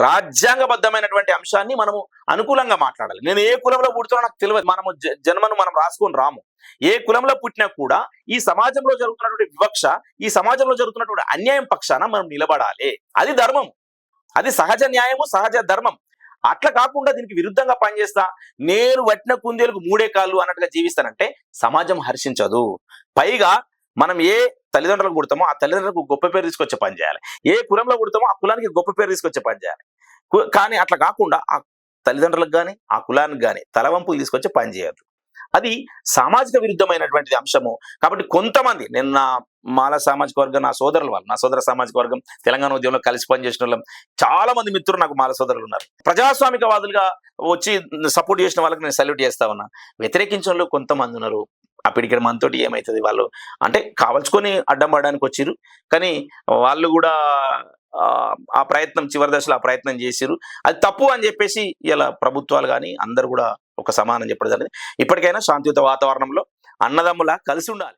రాజ్యాంగబద్ధమైనటువంటి అంశాన్ని మనము అనుకూలంగా మాట్లాడాలి. నేను ఏ కులంలో పుడుతున్నా నాకు తెలియదు. మనము జన్మను మనం రాసుకొని రాము. ఏ కులంలో పుట్టినా కూడా ఈ సమాజంలో జరుగుతున్నటువంటి వివక్ష ఈ సమాజంలో జరుగుతున్నటువంటి అన్యాయం పక్షాన మనం నిలబడాలి. అది ధర్మం. అది సహజ న్యాయము సహజ ధర్మం. అట్లా కాకుండా దీనికి విరుద్ధంగా పనిచేస్తా నేను వట్టిన కుందేలకు మూడే కాళ్ళు అన్నట్టుగా జీవిస్తానంటే సమాజం హర్షించదు. పైగా మనం ఏ తల్లిదండ్రులకు పుడతామో ఆ తల్లిదండ్రులకు గొప్ప పేరు తీసుకొచ్చే పని చేయాలి ఏ కులంలో పుడతామో ఆ కులానికి గొప్ప పేరు తీసుకొచ్చే పని చేయాలి కానీ అట్లా కాకుండా ఆ తల్లిదండ్రులకు కానీ ఆ కులానికి కానీ తలవంపులు తీసుకొచ్చి పనిచేయద్దు అది సామాజిక విరుద్ధమైనటువంటిది అంశము. కాబట్టి కొంతమంది నేను నా మాల సామాజిక వర్గం నా సోదరుల వాళ్ళు నా సోదర సామాజిక వర్గం తెలంగాణ ఉద్యమంలో కలిసి పనిచేసిన వాళ్ళం చాలా మంది మిత్రులు నాకు మాల సోదరులు ఉన్నారు. ప్రజాస్వామికవాదులుగా వచ్చి సపోర్ట్ చేసిన వాళ్ళకి నేను సల్యూట్ చేస్తా ఉన్నా. వ్యతిరేకించిన కొంతమంది ఉన్నారు. అప్పటికి మనతోటి ఏమవుతుంది వాళ్ళు? అంటే కావల్చుకొని అడ్డం పడడానికి వచ్చిర్రు కానీ వాళ్ళు కూడా ఆ ప్రయత్నం చివరి దశలో ఆ ప్రయత్నం చేసిరు అది తప్పు అని చెప్పేసి ఇలా ప్రభుత్వాలు కానీ అందరు కూడా ఒక సమానం చెప్పడం జరిగింది. ఇప్పటికైనా శాంతియుత వాతావరణంలో అన్నదమ్ములా కలిసి ఉండాలి.